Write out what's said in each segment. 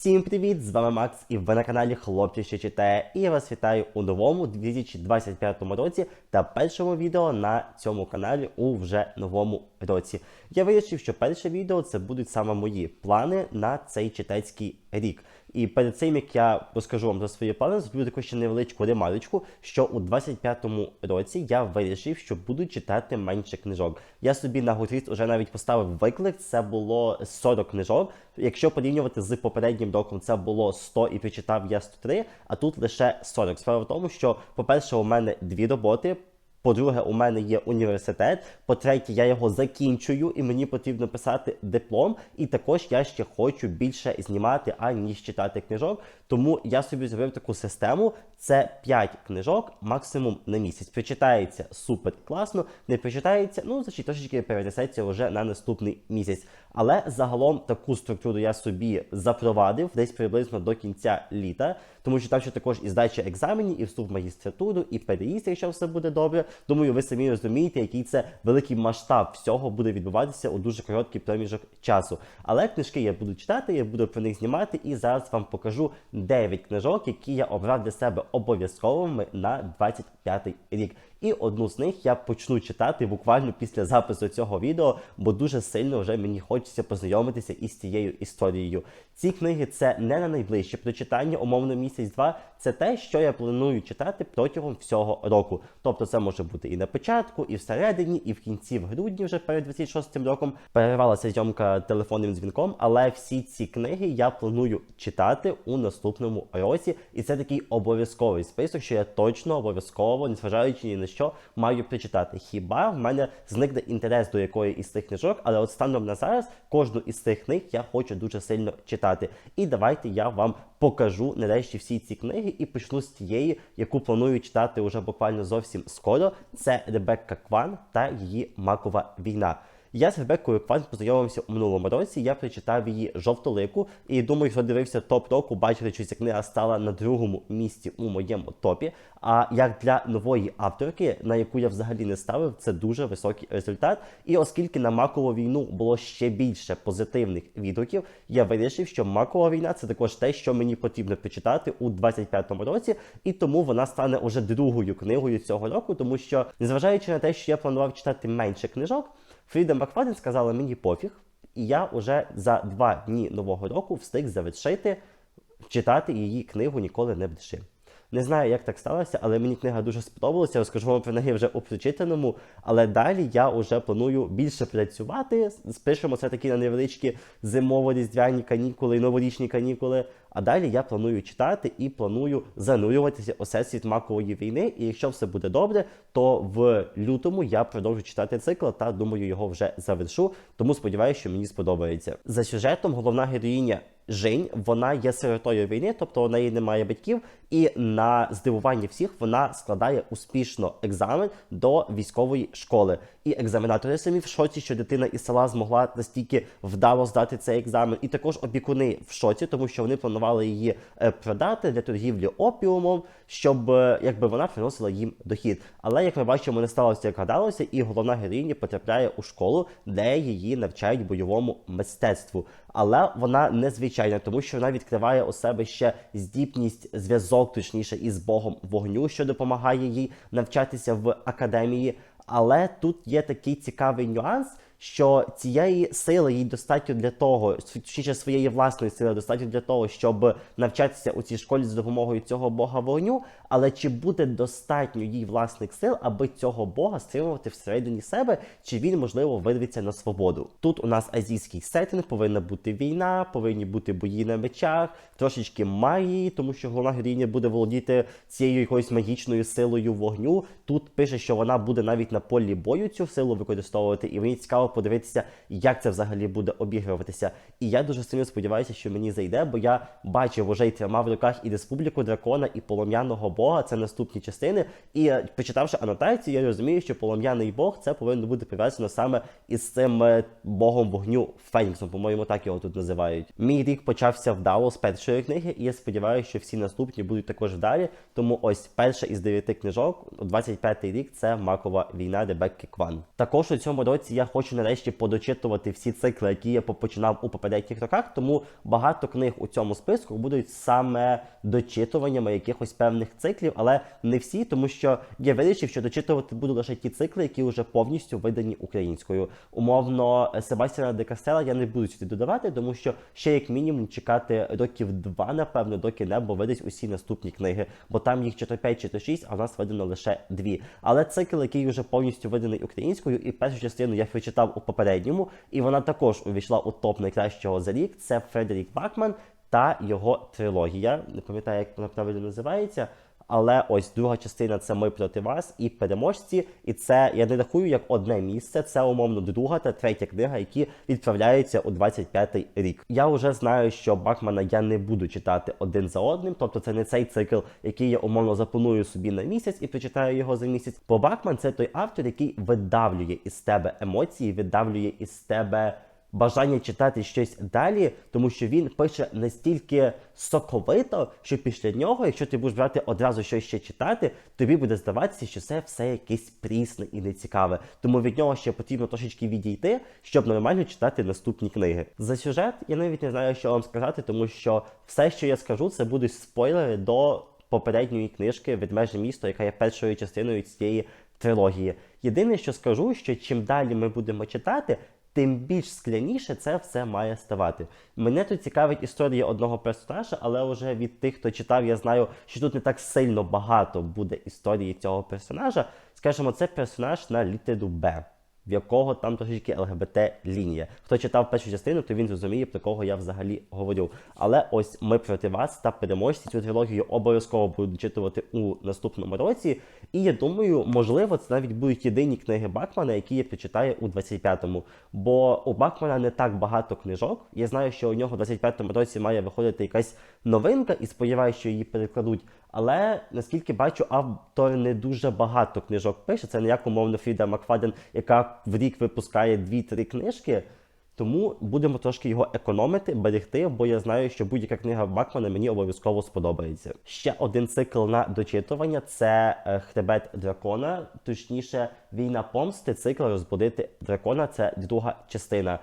Всім привіт! З вами Макс, і ви на каналі Хлопці, що читає. І я вас вітаю у новому 2025 році та першому відео на цьому каналі у вже новому році. Я вирішив, що перше відео це будуть саме мої плани на цей читацький рік. І перед цим як я розкажу вам за свої плани, зроблю таку ще невеличку ремарочку, що у 25-му році я вирішив, що буду читати менше книжок. Я собі на Goodreads вже навіть поставив виклик. Це було 40 книжок. Якщо порівнювати з попереднім роком, це було 100 і прочитав я 103, а тут лише 40. Справа в тому, що, по-перше, у мене дві роботи. По-друге, у мене є університет. По-третє, я його закінчую, і мені потрібно писати диплом. І також я ще хочу більше знімати, аніж читати книжок. Тому я собі зробив таку систему: це 5 книжок, максимум на місяць. Прочитається супер класно, не прочитається, ну значить трошечки перенесеться вже на наступний місяць. Але загалом таку структуру я собі запровадив десь приблизно до кінця літа, тому що там ще також і здача екзаменів, і вступ в магістратуру, і переїзд, якщо все буде добре. Думаю, ви самі розумієте, який це великий масштаб всього буде відбуватися у дуже короткий проміжок часу. Але книжки я буду читати, я буду про них знімати, і зараз вам покажу 9 книжок, які я обрав для себе обов'язковими на 25 рік. І одну з них я почну читати буквально після запису цього відео, бо дуже сильно вже мені хочеться познайомитися із цією історією. Ці книги це не на найближче прочитання, умовно місяць-два. Це те, що я планую читати протягом всього року. Тобто, це може бути і на початку, і всередині, і в кінці в грудні, вже перед 26 роком. Перервалася зйомка телефонним дзвінком, але всі ці книги я планую читати у наступному році, і це такий обов'язковий список, що я точно обов'язково, незважаючи ні на що, маю прочитати. Хіба в мене зникне інтерес до якої із цих книжок, але от станом на зараз кожну із цих книг я хочу дуже сильно читати. І давайте я вам покажу нарешті всі ці книги і почну з тієї, яку планую читати уже буквально зовсім скоро. Це Ребекка Кван та її макова війна. Я з Ребеккою Кван познайомився у минулому році. Я прочитав її жовтолику, і думаю, хто дивився топ року, бачили, що ця книга стала на другому місці у моєму топі. А як для нової авторки, на яку я взагалі не ставив, це дуже високий результат. І оскільки на макову війну було ще більше позитивних відгуків, я вирішив, що макова війна це також те, що мені потрібно прочитати у 25-му році, і тому вона стане уже другою книгою цього року, тому що, незважаючи на те, що я планував читати менше книжок. Фріда Макфаден сказала мені пофіг, і я вже за два дні нового року встиг завершити читати її книгу ніколи не бреши. Не знаю, як так сталося, але мені книга дуже сподобалася. Розкажу вам про неї вже у прочитаному. Але далі я вже планую більше працювати. Спишемо це такі на невеличкі зимово-різдвяні канікули новорічні канікули. А далі я планую читати і планую занурюватися у всесвіт макової війни. І якщо все буде добре, то в лютому я продовжу читати цикл та думаю, його вже завершу. Тому сподіваюся, що мені сподобається. За сюжетом головна героїня. Жень, вона є сиротою війни, тобто у неї немає батьків, і на здивування всіх вона складає успішно екзамен до військової школи. І екзаменатори самі в шоці, що дитина із села змогла настільки вдало здати цей екзамен. І також опікуни в шоці, тому що вони планували її е, продати для торгівлі опіумом, щоб е, якби вона приносила їм дохід. Але як ми бачимо, не сталося як гадалося, і головна героїня потрапляє у школу, де її навчають бойовому мистецтву. Але вона незвичайна, тому що вона відкриває у себе ще здібність зв'язок, точніше, із Богом вогню, що допомагає їй навчатися в академії. Але тут є такий цікавий нюанс, що цієї сили їй достатньо для того, точніше своєї власної сили достатньо для того, щоб навчатися у цій школі за допомогою цього бога вогню. Але чи буде достатньо їй власних сил, аби цього бога стримувати всередині себе, чи він можливо вирветься на свободу? Тут у нас азійський сеттинг, повинна бути війна, повинні бути бої на мечах, трошечки магії, тому що головна героїня буде володіти цією якоюсь магічною силою вогню. Тут пише, що вона буде навіть на полі бою цю силу використовувати, і мені цікаво подивитися, як це взагалі буде обігруватися. І я дуже сильно сподіваюся, що мені зайде, бо я бачив уже й тримав в руках і республіку дракона, і полум'яного бога. Це наступні частини. І е, почитавши анотацію, я розумію, що полум'яний бог це повинно бути пов'язано саме із цим е, богом вогню Феніксом, по-моєму, так його тут називають. Мій рік почався вдало з першої книги, і я сподіваюся, що всі наступні будуть також вдалі. Тому ось перша із дев'яти книжок, 25-й рік, це Макова війна Ребекки Кван. Також у цьому році я хочу нарешті подочитувати всі цикли, які я попочинав у попередніх роках. Тому багато книг у цьому списку будуть саме дочитуваннями якихось певних циклів, але не всі, тому що я вирішив, що дочитувати буду лише ті цикли, які вже повністю видані українською. Умовно, Себастьяна де Кастела я не буду сюди додавати, тому що ще як мінімум чекати років два, напевно, доки небо видасть усі наступні книги, бо там їх чи то 5, чи то 6, а в нас видано лише дві. Але цикл, який вже повністю виданий українською, і першу частину я прочитав у попередньому, і вона також увійшла у топ найкращого за рік. Це Фредерік Бакман та його трилогія. Не пам'ятаю, як вона правильно називається. Але ось друга частина це ми проти вас і переможці. І це я не рахую як одне місце. Це умовно друга та третя книга, які відправляються у 25-й рік. Я вже знаю, що Бакмана я не буду читати один за одним. Тобто це не цей цикл, який я умовно запланую собі на місяць і прочитаю його за місяць. Бо Бакман це той автор, який видавлює із тебе емоції, видавлює із тебе бажання читати щось далі, тому що він пише настільки соковито, що після нього, якщо ти будеш брати одразу щось ще читати, тобі буде здаватися, що це все якесь прісне і нецікаве. Тому від нього ще потрібно трошечки відійти, щоб нормально читати наступні книги. За сюжет я навіть не знаю, що вам сказати, тому що все, що я скажу, це будуть спойлери до попередньої книжки Ведмеже місто, яка є першою частиною цієї трилогії. Єдине, що скажу, що чим далі ми будемо читати, тим більш скляніше це все має ставати. Мене тут цікавить історія одного персонажа, але вже від тих, хто читав, я знаю, що тут не так сильно багато буде історії цього персонажа. Скажімо, це персонаж на літеру Б. В якого там трошечки ЛГБТ лінія. Хто читав першу частину, то він зрозуміє, про кого я взагалі говорю. Але ось ми проти вас та переможці цю трилогію обов'язково буду читувати у наступному році. І я думаю, можливо, це навіть будуть єдині книги Бакмана, які я прочитаю у 25-му. Бо у Бакмана не так багато книжок. Я знаю, що у нього в 25-му році має виходити якась новинка, і сподіваюся, що її перекладуть. Але наскільки бачу, автор не дуже багато книжок пише. Це не як умовно Фріда Макфаден, яка в рік випускає 2-3 книжки. Тому будемо трошки його економити, берегти, бо я знаю, що будь-яка книга Бакмана мені обов'язково сподобається. Ще один цикл на дочитування це е, Хребет дракона, точніше, війна помсти, цикл розбудити дракона. Це друга частина.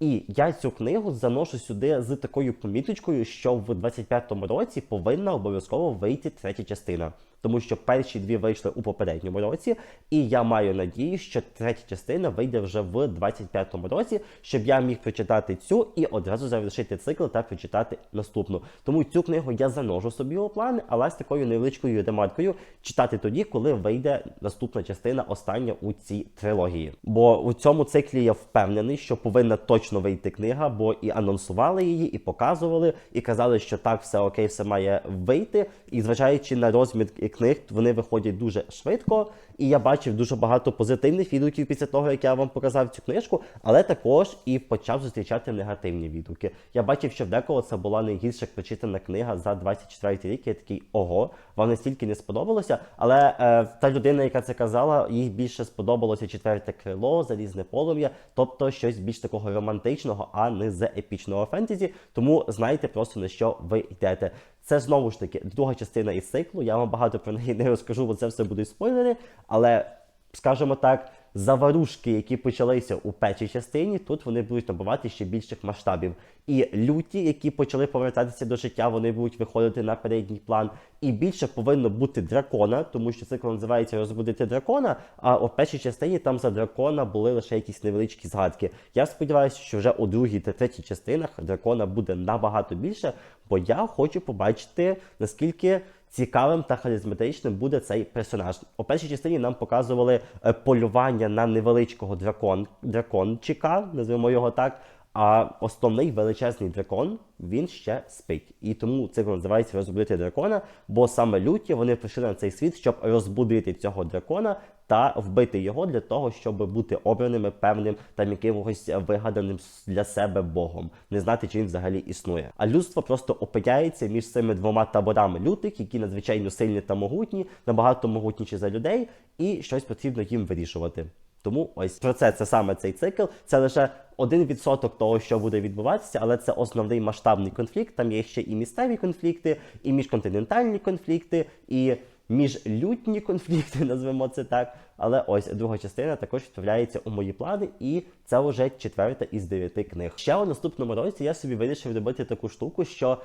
І я цю книгу заношу сюди з такою поміточкою, що в 25-му році повинна обов'язково вийти третя частина. Тому що перші дві вийшли у попередньому році, і я маю надію, що третя частина вийде вже в 25-му році, щоб я міг прочитати цю і одразу завершити цикл та прочитати наступну. Тому цю книгу я заношу собі у плани, але з такою невеличкою ремаркою читати тоді, коли вийде наступна частина, остання у цій трилогії. Бо у цьому циклі я впевнений, що повинна точно вийти книга, бо і анонсували її, і показували, і казали, що так, все окей, все має вийти. І зважаючи на розмір книг, вони виходять дуже швидко. І я бачив дуже багато позитивних відгуків після того, як я вам показав цю книжку, але також і почав зустрічати негативні відгуки. Я бачив, що в декого це була найгірша прочитана книга за 24 рік. Я такий ого, вам настільки не сподобалося. Але е, та людина, яка це казала, їй більше сподобалося четверте крило, залізне полум'я, тобто щось більш такого романтичного, а не з епічного фентезі. Тому знайте просто на що ви йдете. Це знову ж таки друга частина із циклу. Я вам багато про неї не розкажу, бо це все будуть спойлери. Але, скажімо так, заварушки, які почалися у першій частині, тут вони будуть набувати ще більших масштабів. І люті, які почали повертатися до життя, вони будуть виходити на передній план. І більше повинно бути дракона, тому що цикл називається Розбудити дракона. А у першій частині там за дракона були лише якісь невеличкі згадки. Я сподіваюся, що вже у другій та третій частинах дракона буде набагато більше, бо я хочу побачити наскільки. Цікавим та харизматичним буде цей персонаж. У першій частині нам показували е, полювання на невеличкого дракон, дракончика, називаємо його так. А основний величезний дракон він ще спить. І тому цикл називається розбудити дракона, бо саме люті вони прийшли на цей світ, щоб розбудити цього дракона та вбити його для того, щоб бути обраними певним там якимось вигаданим для себе богом, не знати, чи він взагалі існує. А людство просто опиняється між цими двома таборами лютих, які надзвичайно сильні та могутні, набагато могутніші за людей, і щось потрібно їм вирішувати. Тому ось про це це саме цей цикл. Це лише один відсоток того, що буде відбуватися, але це основний масштабний конфлікт. Там є ще і місцеві конфлікти, і міжконтинентальні конфлікти, і міжлютні конфлікти, назвемо це так. Але ось друга частина також відправляється у мої плани, і це вже четверта із дев'яти книг. Ще у наступному році я собі вирішив робити таку штуку, щоб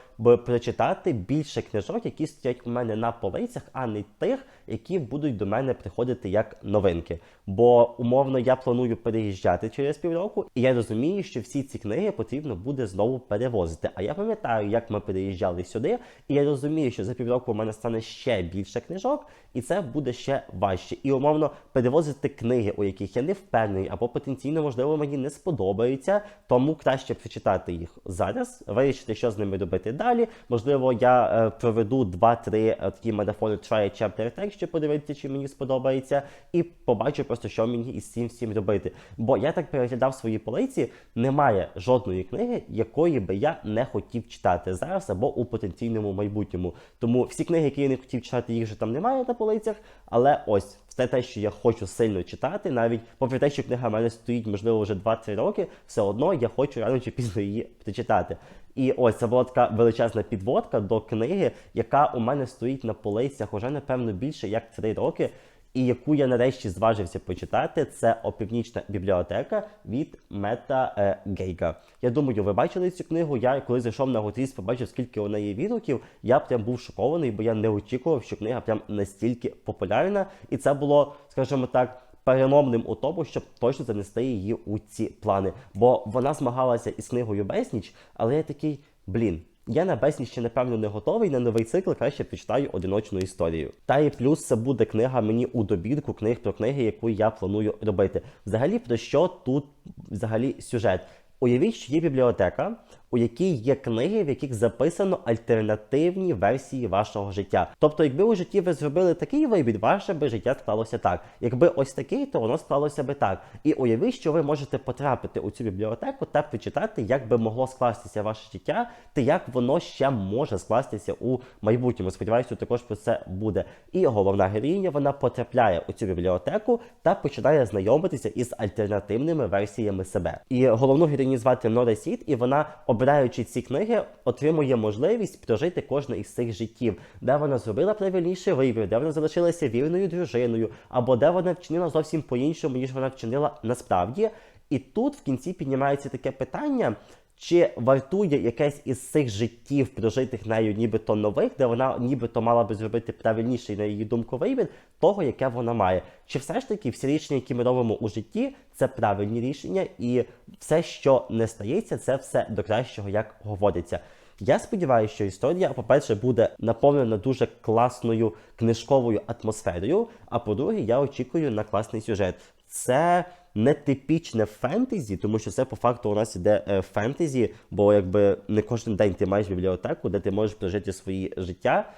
прочитати більше книжок, які стоять у мене на полицях, а не тих, які будуть до мене приходити як новинки. Бо умовно я планую переїжджати через півроку, і я розумію, що всі ці книги потрібно буде знову перевозити. А я пам'ятаю, як ми переїжджали сюди, і я розумію, що за півроку у мене стане ще більше книжок, і це буде ще важче. І умовно перевозити книги, у яких я не впевнений, або потенційно, можливо, мені не сподобаються, тому краще прочитати їх зараз, вирішити, що з ними робити далі. Можливо, я е, проведу 2-3 е, такі марафони try chapter text, щоб подивитися, чи мені сподобається, і побачу просто, що мені із цим всім робити. Бо я так переглядав свої полиці, немає жодної книги, якої би я не хотів читати зараз або у потенційному майбутньому. Тому всі книги, які я не хотів читати, їх вже там немає на полицях. Але ось все те, що я хочу сильно читати, навіть попри те, що книга в мене стоїть, можливо, вже 2-3 роки, все одно я хочу рано чи пізно її прочитати. І ось це була така величезна підводка до книги, яка у мене стоїть на полицях уже, напевно, більше як 3 роки. І яку я нарешті зважився почитати, це опівнічна бібліотека від Мета е, Гейга. Я думаю, ви бачили цю книгу. Я коли зайшов на Готріс, побачив, скільки у неї відгуків. Я прям був шокований, бо я не очікував, що книга прям настільки популярна, і це було, скажімо так. Переломним у тому, щоб точно занести її у ці плани. Бо вона змагалася із книгою Безніч, але я такий, блін, я на безніч ще напевно не готовий. На новий цикл краще почитаю одиночну історію. Та і плюс це буде книга мені у добірку книг про книги, яку я планую робити. Взагалі, про що тут взагалі сюжет? Уявіть, що є бібліотека, у якій є книги, в яких записано альтернативні версії вашого життя. Тобто, якби у житті ви зробили такий вибір, ваше би життя склалося так. Якби ось такий, то воно склалося би так. І уявіть, що ви можете потрапити у цю бібліотеку та прочитати, як би могло скластися ваше життя, та як воно ще може скластися у майбутньому. Сподіваюся, також про це буде. І головна героїня вона потрапляє у цю бібліотеку та починає знайомитися із альтернативними версіями себе. І головну героїню звати Нора Сіт, і вона обираючи ці книги, отримує можливість прожити кожне із цих життів, де вона зробила правильніший вибір, де вона залишилася вірною дружиною, або де вона вчинила зовсім по-іншому, ніж вона вчинила насправді. І тут в кінці піднімається таке питання. Чи вартує якесь із цих життів прожитих нею, нібито нових, де вона нібито мала би зробити правильніший на її думку вибір того, яке вона має? Чи все ж таки всі рішення, які ми робимо у житті, це правильні рішення, і все, що не стається, це все до кращого, як говориться. Я сподіваюся, що історія, по-перше, буде наповнена дуже класною книжковою атмосферою. А по-друге, я очікую на класний сюжет. Це не типічне фентезі, тому що це по факту у нас іде е, фентезі, бо якби не кожен день ти маєш бібліотеку, де ти можеш прожити свої життя.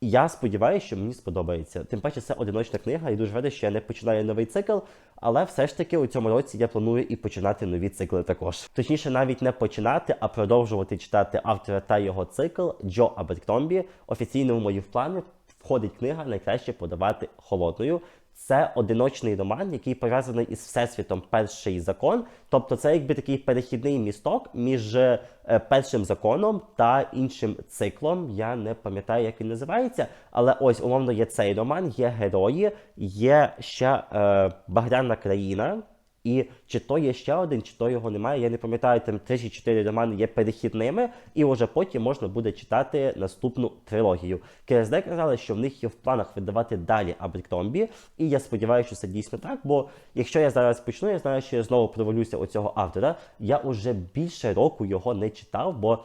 Я сподіваюся, що мені сподобається. Тим паче, це одиночна книга, і дуже радий, що я не починаю новий цикл. Але все ж таки у цьому році я планую і починати нові цикли також. Точніше, навіть не починати, а продовжувати читати автора та його цикл Джо Аберкромбі. Офіційно в мої плани входить книга найкраще подавати холодною. Це одиночний роман, який пов'язаний із всесвітом перший закон. Тобто, це якби такий перехідний місток між е, першим законом та іншим циклом. Я не пам'ятаю, як він називається. Але ось умовно є цей роман, є герої, є ще е, багряна країна. І чи то є ще один, чи то його немає. Я не пам'ятаю, там 3 чи 4 романи є перехідними, і вже потім можна буде читати наступну трилогію. КСД казали, що в них є в планах видавати далі Абріктомбі, і я сподіваюся, що це дійсно так. Бо якщо я зараз почну, я знаю, що я знову провалюся у цього автора. Я уже більше року його не читав, бо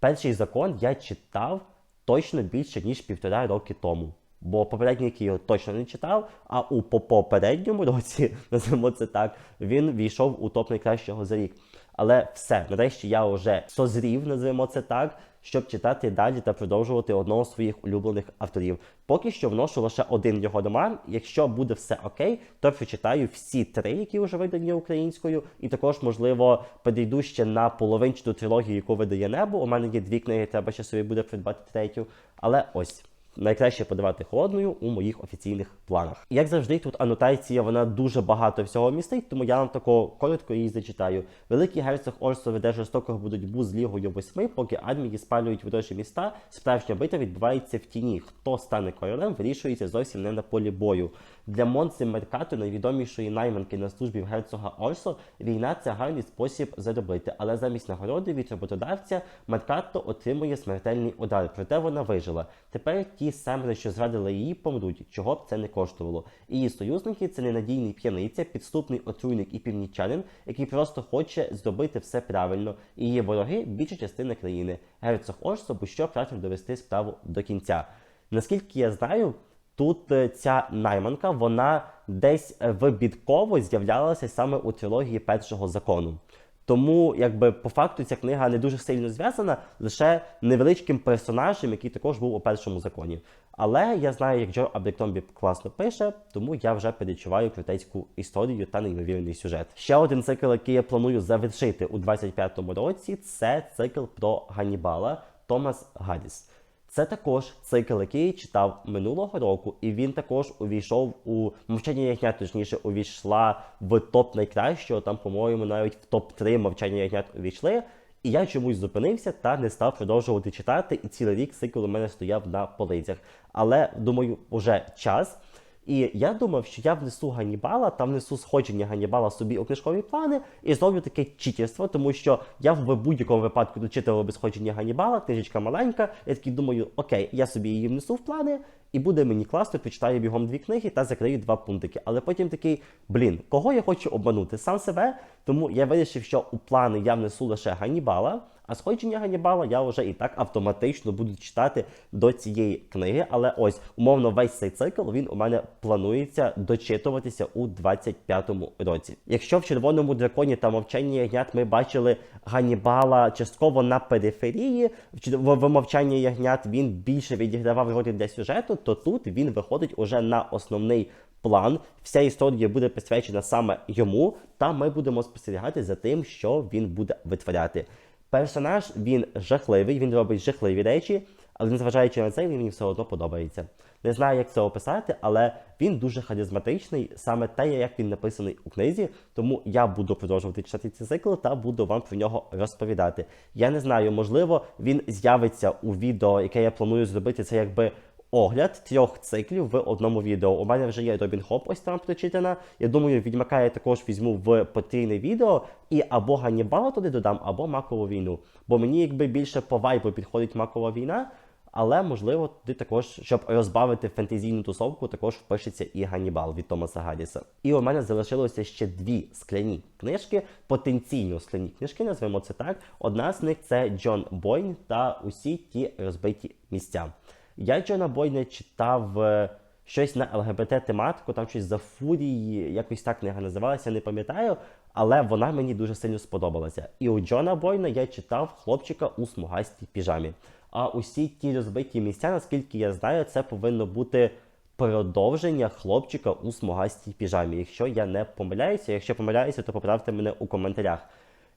перший закон я читав точно більше ніж півтора роки тому. Бо попередній, його точно не читав, а у попередньому році, називаємо це так, він війшов у топ найкращого за рік. Але все, нарешті я вже созрів, називаємо це так, щоб читати далі та продовжувати одного з своїх улюблених авторів. Поки що вношу лише один його роман. Якщо буде все окей, то прочитаю всі три, які вже видані українською, і також, можливо, підійду ще на половинчату трилогію, яку видає небо. У мене є дві книги, треба ще собі буде придбати третю. Але ось. Найкраще подавати холодною у моїх офіційних планах. Як завжди, тут анотація вона дуже багато всього містить, тому я вам тако коротко її зачитаю. Великий герцог Орсо веде жорстокого боротьбу з лігою восьми, поки армії спалюють ворожі міста. Справжня битва відбувається в тіні. Хто стане королем, вирішується зовсім не на полі бою. Для Монси Меркато, найвідомішої найманки на службі в герцога Орсо, війна це гарний спосіб заробити, але замість нагороди від роботодавця Меркато отримує смертельний удар. Проте вона вижила. Тепер ті семеро, що зрадили її, помруть, чого б це не коштувало. Її союзники це ненадійний п'яниця, підступний отруйник і північанин, який просто хоче зробити все правильно. І її вороги більша частина країни. Герцог Орсо будь-що прагнув довести справу до кінця. Наскільки я знаю, тут е, ця найманка вона десь е, вибідково з'являлася саме у трилогії першого закону. Тому, якби по факту, ця книга не дуже сильно зв'язана лише невеличким персонажем, який також був у першому законі. Але я знаю, як Джо Абріктомбі класно пише, тому я вже перечуваю крутецьку історію та неймовірний сюжет. Ще один цикл, який я планую завершити у 25-му році, це цикл про Ганнібала Томас Гарріс. Це також цикл, який я читав минулого року, і він також увійшов у мовчання ягнят, точніше, увійшла в топ найкращого. Там, по-моєму, навіть в топ 3 мовчання ягнят увійшли. І я чомусь зупинився та не став продовжувати читати. І цілий рік цикл у мене стояв на полицях. Але думаю, уже час. І я думав, що я внесу Ганнібала, там внесу сходження Ганнібала собі у книжкові плани і зроблю таке читерство, тому що я в будь-якому випадку дочитував би сходження Ганнібала, книжечка маленька. Я такий думаю, окей, я собі її внесу в плани, і буде мені класно, прочитаю бігом дві книги та закрию два пунктики. Але потім такий, блін, кого я хочу обманути? Сам себе. Тому я вирішив, що у плани я внесу лише Ганнібала. А сходження Ганнібала я вже і так автоматично буду читати до цієї книги. Але ось умовно весь цей цикл він у мене планується дочитуватися у 25-му році. Якщо в червоному драконі та мовчанні ягнят ми бачили Ганнібала частково на периферії, в мовчанні ягнят він більше відігравав ролі для сюжету, то тут він виходить уже на основний план. Вся історія буде присвячена саме йому, та ми будемо спостерігати за тим, що він буде витворяти. Персонаж він жахливий, він робить жахливі речі, але незважаючи на це, він мені все одно подобається. Не знаю, як це описати, але він дуже харизматичний, саме те, як він написаний у книзі. Тому я буду продовжувати читати цей цикл та буду вам про нього розповідати. Я не знаю, можливо, він з'явиться у відео, яке я планую зробити. Це якби огляд трьох циклів в одному відео. У мене вже є Робін Хоп, ось там прочитана. Я думаю, відьмака я також візьму в потрійне відео і або Ганнібала туди додам, або Макову війну. Бо мені якби більше по вайбу підходить Макова війна. Але можливо, туди також, щоб розбавити фентезійну тусовку, також впишеться і Ганнібал від Томаса Гарріса. І у мене залишилося ще дві скляні книжки, потенційно скляні книжки, назвемо це так. Одна з них це Джон Бойн та усі ті розбиті місця. Я Джона Бойна читав е, щось на ЛГБТ-тематику, там щось за фурії, якось так книга називалася, не пам'ятаю, але вона мені дуже сильно сподобалася. І у Джона Бойна я читав хлопчика у смугастій піжамі. А усі ті розбиті місця, наскільки я знаю, це повинно бути продовження хлопчика у смугастій піжамі. Якщо я не помиляюся, якщо помиляюся, то поправте мене у коментарях.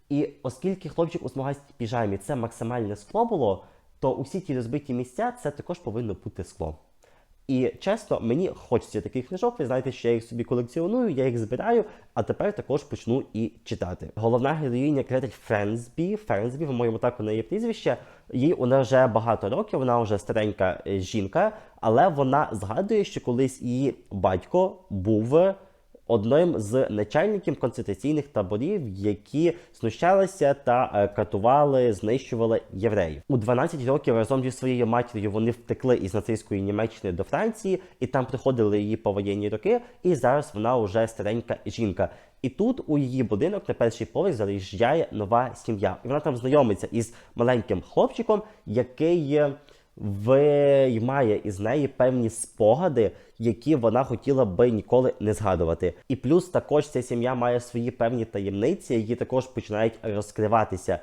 І оскільки хлопчик у смугастій піжамі це максимальне скло було, то усі ті розбиті місця це також повинно бути скло. І чесно, мені хочеться таких книжок. Ви знаєте, що я їх собі колекціоную, я їх збираю, а тепер також почну і читати. Головна героїня Кретель Френсбі, Френсбі, по-моєму, так у неї прізвище. Їй вона вже багато років, вона вже старенька е, жінка, але вона згадує, що колись її батько був одним з начальників концентраційних таборів, які знущалися та е, катували, знищували євреїв. У 12 років разом зі своєю матір'ю вони втекли із нацистської Німеччини до Франції, і там приходили її повоєнні роки. І зараз вона вже старенька жінка. І тут у її будинок на перший поверх заїжджає нова сім'я. І вона там знайомиться із маленьким хлопчиком, який виймає із неї певні спогади, які вона хотіла би ніколи не згадувати. І плюс також ця сім'я має свої певні таємниці, які також починають розкриватися.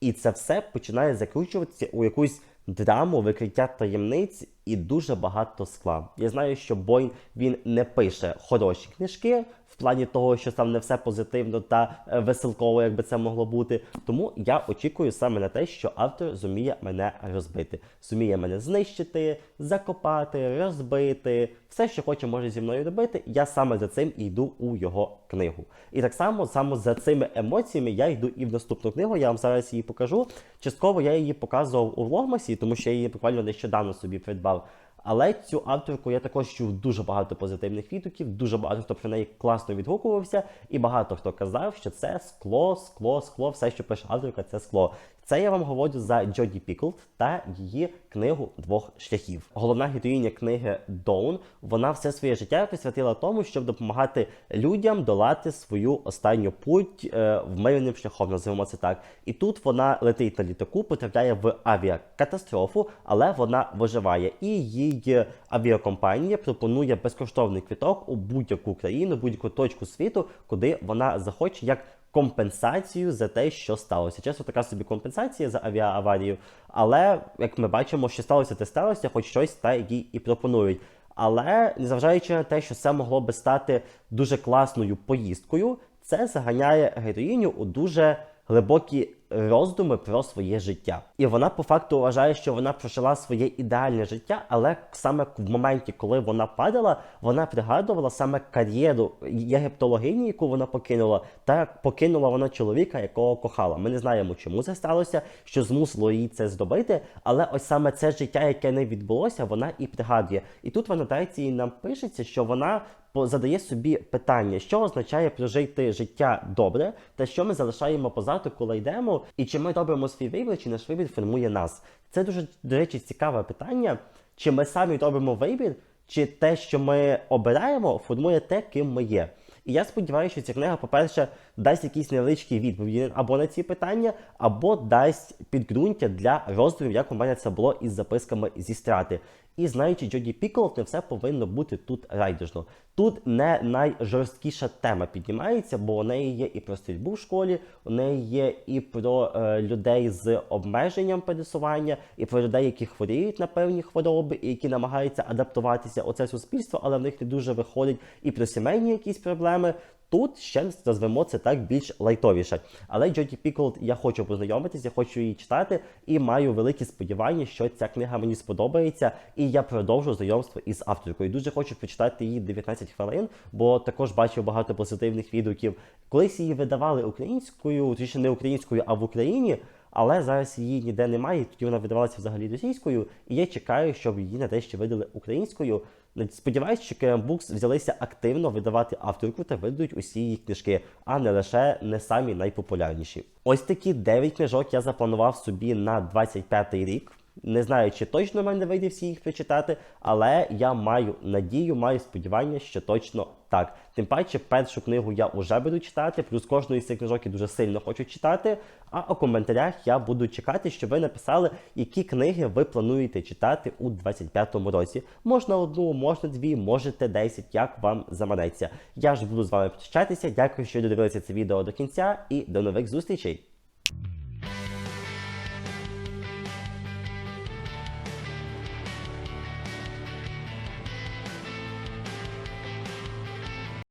І це все починає закручуватися у якусь драму викриття таємниць і дуже багато скла. Я знаю, що Бойн він не пише хороші книжки. Плані того, що там не все позитивно та е, веселково, як би це могло бути. Тому я очікую саме на те, що автор зуміє мене розбити, зуміє мене знищити, закопати, розбити. Все, що хоче, може зі мною робити. Я саме за цим і йду у його книгу. І так само саме за цими емоціями я йду і в наступну книгу. Я вам зараз її покажу. Частково я її показував у влогмасі, тому що я її буквально нещодавно собі придбав. Але цю авторку я також чув дуже багато позитивних відгуків, дуже багато хто про неї класно відгукувався, і багато хто казав, що це скло, скло, скло, все, що пише авторка, це скло. Це я вам говорю за Джоді Піклд та її книгу двох шляхів. Головна героїня книги Доун, вона все своє життя присвятила тому, щоб допомагати людям долати свою останню путь е, вмирним шляхом, називаємо це так. І тут вона летить на літаку, потрапляє в авіакатастрофу, але вона виживає. І їй авіакомпанія пропонує безкоштовний квіток у будь-яку країну, будь-яку точку світу, куди вона захоче як компенсацію за те, що сталося. Чесно, така собі компенсація за авіааварію. Але як ми бачимо, що сталося, те сталося, хоч щось та їй і пропонують. Але незважаючи на те, що це могло би стати дуже класною поїздкою, це заганяє героїню у дуже глибокі роздуми про своє життя. І вона по факту вважає, що вона прожила своє ідеальне життя, але саме в моменті, коли вона падала, вона пригадувала саме кар'єру єгиптологині, яку вона покинула, та покинула вона чоловіка, якого кохала. Ми не знаємо, чому це сталося, що змусило її це зробити, але ось саме це життя, яке не відбулося, вона і пригадує. І тут в анотації нам пишеться, що вона задає собі питання, що означає прожити життя добре, та що ми залишаємо позаду, коли йдемо, і чи ми робимо свій вибір, чи наш вибір формує нас. Це дуже, до речі, цікаве питання. Чи ми самі робимо вибір, чи те, що ми обираємо, формує те, ким ми є. І я сподіваюся, що ця книга, по-перше, дасть якісь невеличкі відповіді або на ці питання, або дасть підґрунтя для роздумів, як у мене це було із записками зі страти. І знаючи Джоді Піколов, не все повинно бути тут райдужно. Тут не найжорсткіша тема піднімається, бо у неї є і про стрільбу в школі, у неї є і про е, людей з обмеженням пересування, і про людей, які хворіють на певні хвороби, і які намагаються адаптуватися у це суспільство, але в них не дуже виходить, і про сімейні якісь проблеми. Тут ще назвемо це так більш лайтовіше. Але Джоді Піколд я хочу познайомитися, я хочу її читати і маю великі сподівання, що ця книга мені сподобається, і я продовжу знайомство із авторкою. Дуже хочу прочитати її 19 хвилин, бо також бачив багато позитивних відгуків. Колись її видавали українською, точніше не українською, а в Україні. Але зараз її ніде немає, тоді вона видавалася взагалі російською, і я чекаю, щоб її нарешті видали українською. Сподіваюсь, що KM Books взялися активно видавати авторку та видають усі її книжки, а не лише не самі найпопулярніші. Ось такі 9 книжок я запланував собі на 25-й рік. Не знаю, чи точно в мене вийде всі їх прочитати, але я маю надію, маю сподівання, що точно так. Тим паче, першу книгу я вже буду читати, плюс кожну із цих книжок я дуже сильно хочу читати. А у коментарях я буду чекати, щоб ви написали, які книги ви плануєте читати у 25-му році. Можна одну, можна дві, можете 10, як вам заманеться. Я ж буду з вами прощатися. Дякую, що додивилися це відео до кінця, і до нових зустрічей!